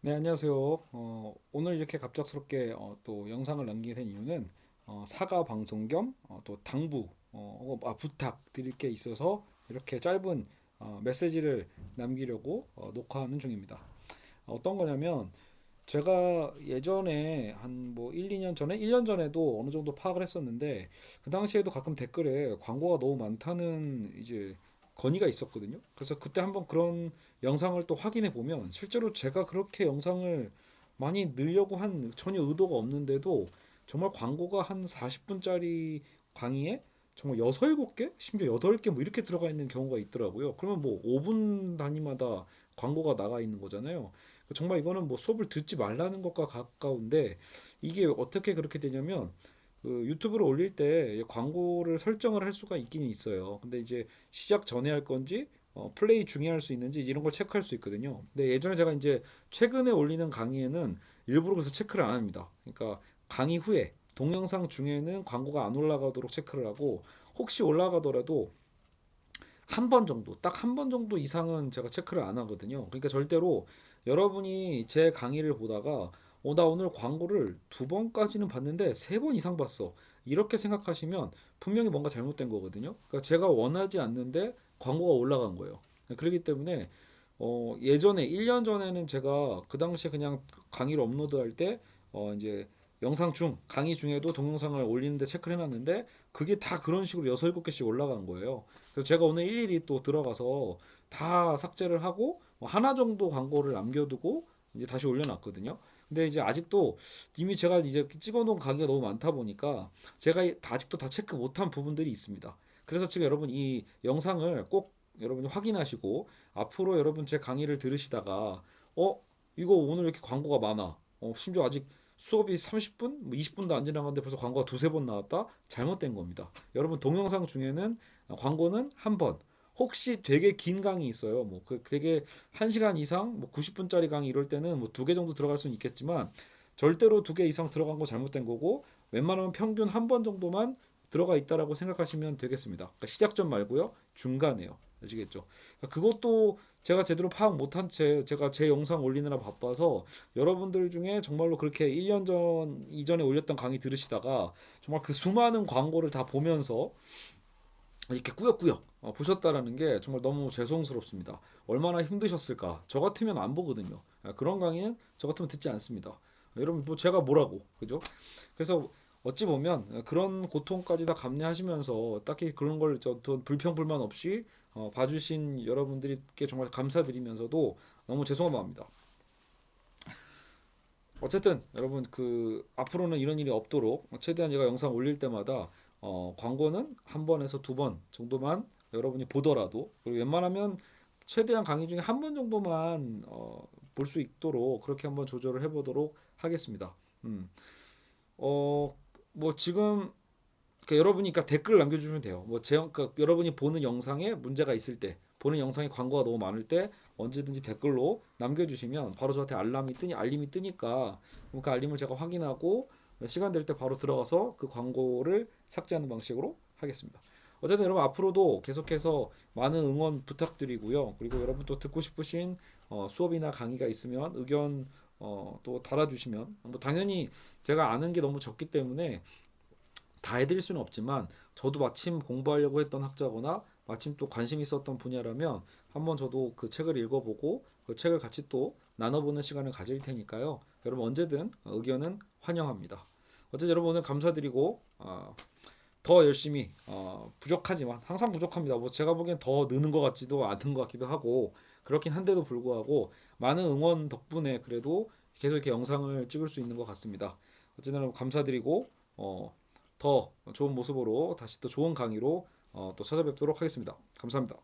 네, 안녕하세요. 어, 오늘 이렇게 갑작스럽게 어, 또 영상을 남기게 된 이유는 어, 사과 방송 겸 어, 또 당부, 어, 어, 아, 부탁 드릴 게 있어서 이렇게 짧은 어, 메시지를 남기려고 어, 녹화하는 중입니다. 어떤 거냐면 제가 예전에 한 뭐 1, 2년 전에, 1년 전에도 어느 정도 파악을 했었는데 그 당시에도 가끔 댓글에 광고가 너무 많다는 이제 건의가 있었거든요. 그래서 그때 한번 그런 영상을 또 확인해 보면 실제로 제가 그렇게 영상을 많이 늘려고 한 전혀 의도가 없는데도 정말 광고가 한 40분짜리 강의에 정말 6, 7개, 심지어 8개 뭐 이렇게 들어가 있는 경우가 있더라고요. 그러면 뭐 5분 단위마다 광고가 나가 있는 거잖아요. 정말 이거는 뭐 수업을 듣지 말라는 것과 가까운데 이게 어떻게 그렇게 되냐면 그 유튜브를 올릴 때 광고를 설정을 할 수가 있긴 있어요. 근데 이제 시작 전에 할 건지 어, 플레이 중에 할 수 있는지 이런 걸 체크할 수 있거든요. 근데 예전에 제가 이제 최근에 올리는 강의에는 일부러 그래서 체크를 안 합니다. 그러니까 강의 후에 동영상 중에는 광고가 안 올라가도록 체크를 하고 혹시 올라가더라도 한 번 정도, 딱 한 번 정도 이상은 제가 체크를 안 하거든요. 그러니까 절대로 여러분이 제 강의를 보다가 어, 나 오늘 광고를 두 번까지는 봤는데 세 번 이상 봤어. 이렇게 생각하시면 분명히 뭔가 잘못된 거거든요. 그러니까 제가 원하지 않는데 광고가 올라간 거예요. 그렇기 때문에 어, 예전에 1년 전에는 제가 그 당시에 그냥 강의를 업로드할 때 어, 이제 영상 중 강의 중에도 동영상을 올리는데 체크를 해놨는데 그게 다 그런 식으로 여섯 일곱 개씩 올라간 거예요. 그래서 제가 오늘 일일이 또 들어가서 다 삭제를 하고 뭐 하나 정도 광고를 남겨두고 이제 다시 올려놨거든요. 근데 이제 아직도 이미 제가 이제 찍어놓은 강의가 너무 많다 보니까 제가 다- 아직도 다 체크 못한 부분들이 있습니다. 그래서 지금 여러분 이 영상을 꼭 여러분이 확인하시고 앞으로 여러분 제 강의를 들으시다가 어 이거 오늘 왜 이렇게 광고가 많아? 어 심지어 아직 수업이 30분, 뭐 20분도 안 지나갔는데 벌써 광고가 두세 번 나왔다? 잘못된 겁니다. 여러분 동영상 중에는 광고는 한 번, 혹시 되게 긴 강의 있어요. 뭐 그 되게 1시간 이상, 뭐 90분짜리 강의 이럴 때는 뭐 두 개 정도 들어갈 수는 있겠지만 절대로 두 개 이상 들어간 거 잘못된 거고 웬만하면 평균 한 번 정도만 들어가 있다라고 생각하시면 되겠습니다. 그러니까 시작점 말고요. 중간에요. 아시겠죠? 그러니까 그것도 제가 제대로 파악 못한 채 제가 제 영상 올리느라 바빠서 여러분들 중에 정말로 그렇게 1년 전 이전에 올렸던 강의 들으시다가 정말 그 수많은 광고를 다 보면서 이렇게 꾸역꾸역 어, 보셨다라는 게 정말 너무 죄송스럽습니다. 얼마나 힘드셨을까? 저 같으면 안 보거든요. 아, 그런 강의는 저 같으면 듣지 않습니다. 아, 여러분 뭐 제가 뭐라고 그죠? 그래서 어찌 보면 그런 고통까지 다 감내하시면서 딱히 그런 걸저 불평 불만 없이 어, 봐주신 여러분들께 정말 감사드리면서도 너무 죄송한 마음입니다. 어쨌든 여러분 그 앞으로는 이런 일이 없도록 최대한 제가 영상 올릴 때마다 어, 광고는 한 번에서 두 번 정도만 여러분이 보더라도 그리고 웬만하면 최대한 강의 중에 한 번 정도만 어, 볼 수 있도록 그렇게 한번 조절을 해보도록 하겠습니다. 음. 어, 뭐 지금 그 여러분이 그러니까 댓글 남겨주시면 돼요. 뭐 제, 그러니까 여러분이 보는 영상에 문제가 있을 때, 보는 영상에 광고가 너무 많을 때 언제든지 댓글로 남겨주시면 바로 저한테 알람이 뜨니 알림이 뜨니까 그 알림을 제가 확인하고 시간 될 때 바로 들어가서 그 광고를 삭제하는 방식으로 하겠습니다. 어쨌든 여러분 앞으로도 계속해서 많은 응원 부탁드리고요. 그리고 여러분 또 듣고 싶으신 어, 수업이나 강의가 있으면 의견 어, 또 달아주시면 뭐 당연히 제가 아는 게 너무 적기 때문에 다 해드릴 수는 없지만 저도 마침 공부하려고 했던 학자거나 마침 또 관심 있었던 분야라면 한번 저도 그 책을 읽어보고 그 책을 같이 또 나눠보는 시간을 가질 테니까요. 여러분 언제든 의견은 환영합니다. 어쨌든 여러분 오늘 감사드리고 어, 더 열심히 어, 부족하지만 항상 부족합니다. 뭐 제가 보기엔 더 느는 것 같지도 않은 것 같기도 하고 그렇긴 한데도 불구하고 많은 응원 덕분에 그래도 계속 이렇게 영상을 찍을 수 있는 것 같습니다. 어쨌든 감사드리고 어, 더 좋은 모습으로 다시 또 좋은 강의로 어, 또 찾아뵙도록 하겠습니다. 감사합니다.